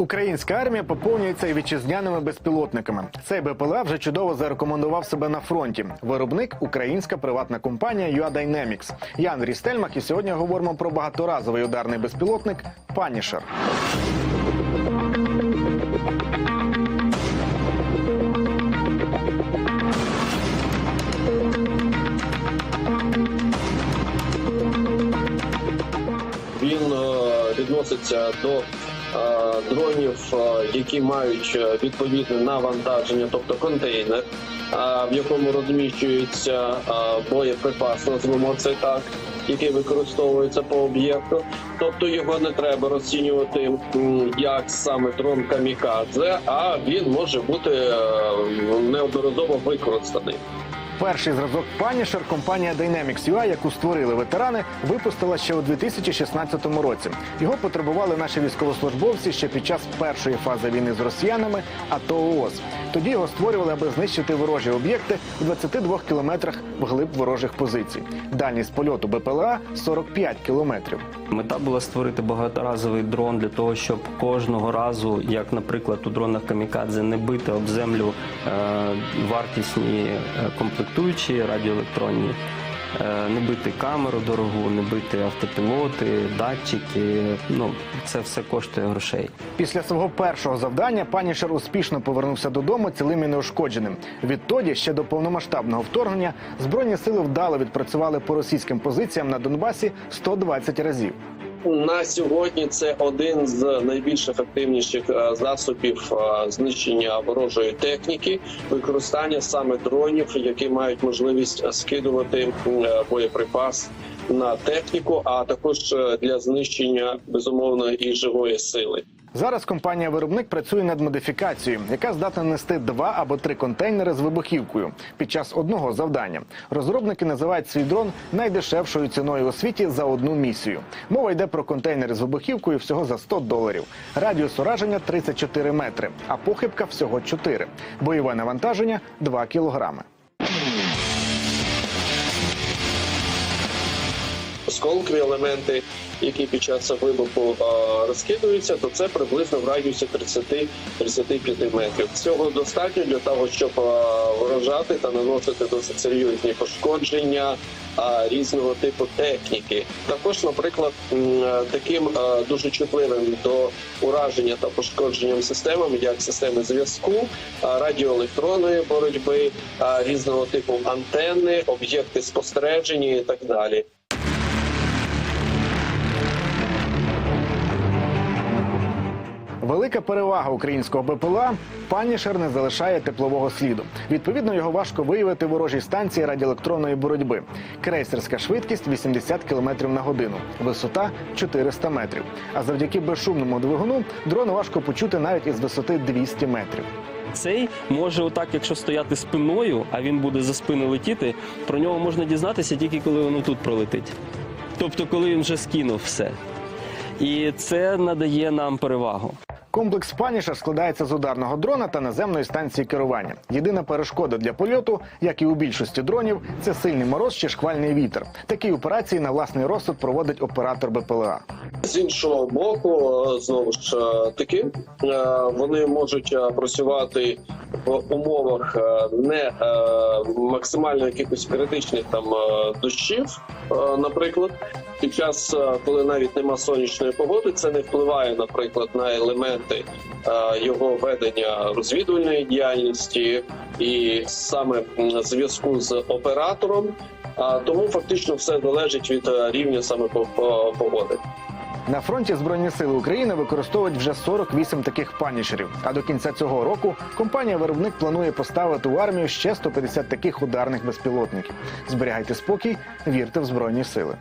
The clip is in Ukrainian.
Українська армія поповнюється і вітчизняними безпілотниками. Цей БПЛА вже чудово зарекомендував себе на фронті. Виробник українська приватна компанія UA Dynamics. Я Андрій Стельмах, і сьогодні говоримо про багаторазовий ударний безпілотник Панішер. Він е, відноситься до дронів, е, які мають е, відповідне навантаження, тобто контейнер, е, в якому розміщується е, боєприпас, назвемо це так, який використовується по об'єкту. Тобто його не треба розцінювати як саме дрон камікадзе, а він може бути е, неодноразово використаний. Перший зразок Панішер компанія Dynamics UA, яку створили ветерани, випустила ще у 2016 році. Його потребували наші військовослужбовці ще під час першої фази війни з росіянами, АТО ООС. Тоді його створювали, аби знищити ворожі об'єкти у 22 кілометрах вглиб ворожих позицій. Дальність польоту БПЛА 45 кілометрів. Мета була створити багаторазовий дрон для того, щоб кожного разу, як, наприклад, у дронах Камікадзе, не бити об землю е, вартісні е, комплектуючі радіоелектронні, е, не бити камеру дорогу, не бити автопілоти, датчики. Ну, це все коштує грошей. Після свого першого завдання Панішер успішно повернувся додому цілим і неушкодженим. Відтоді, ще до повномасштабного вторгнення, збройні сили вдало відпрацювали по російським позиціям на Донбасі 120 разів. На сьогодні це один з найбільш ефективніших е, засобів е, знищення ворожої техніки, використання саме дронів, які мають можливість е, скидувати боєприпас на техніку, а також е, для знищення безумовно і живої сили. Зараз компанія-виробник працює над модифікацією, яка здатна нести два або три контейнери з вибухівкою під час одного завдання. Розробники називають свій дрон найдешевшою ціною у світі за одну місію. Мова йде про контейнери з вибухівкою всього за 100 доларів. Радіус ураження 34 метри, а похибка всього 4. Бойове навантаження 2 кілограми. Осколкові елементи, які під час вибуху розкидуються, то це приблизно в радіусі 30-35 метрів. Цього достатньо для того, щоб вражати та наносити досить серйозні пошкодження різного типу техніки. Також, наприклад, таким дуже чутливим до ураження та пошкодженням системами, як системи зв'язку, радіоелектронної боротьби, різного типу антенни, об'єкти спостереження і так далі. Велика перевага українського БПЛА – панішер не залишає теплового сліду. Відповідно, його важко виявити ворожій станції радіоелектронної боротьби. Крейсерська швидкість 80 км на годину, висота 400 метрів. А завдяки безшумному двигуну дрон важко почути навіть із висоти 200 метрів. Цей може, отак, якщо стояти спиною, а він буде за спини летіти, про нього можна дізнатися тільки коли воно тут пролетить. Тобто, коли він вже скинув все. І це надає нам перевагу. Комплекс Панішер складається з ударного дрона та наземної станції керування. Єдина перешкода для польоту, як і у більшості дронів, це сильний мороз чи шквальний вітер. Такі операції на власний розсуд проводить оператор БПЛА. З іншого боку, е, знову ж е, таки, е, вони можуть працювати в умовах е, не е, максимально якихось критичних там е, дощів, наприклад. Під час, коли навіть нема сонячної погоди, це не впливає, наприклад, на елементи його ведення розвідувальної діяльності і саме зв'язку з оператором. А тому фактично все залежить від рівня саме по- по- погоди. На фронті Збройні сили України використовують вже 48 таких панішерів. А до кінця цього року компанія-виробник планує поставити у армію ще 150 таких ударних безпілотників. Зберігайте спокій, вірте в збройні сили.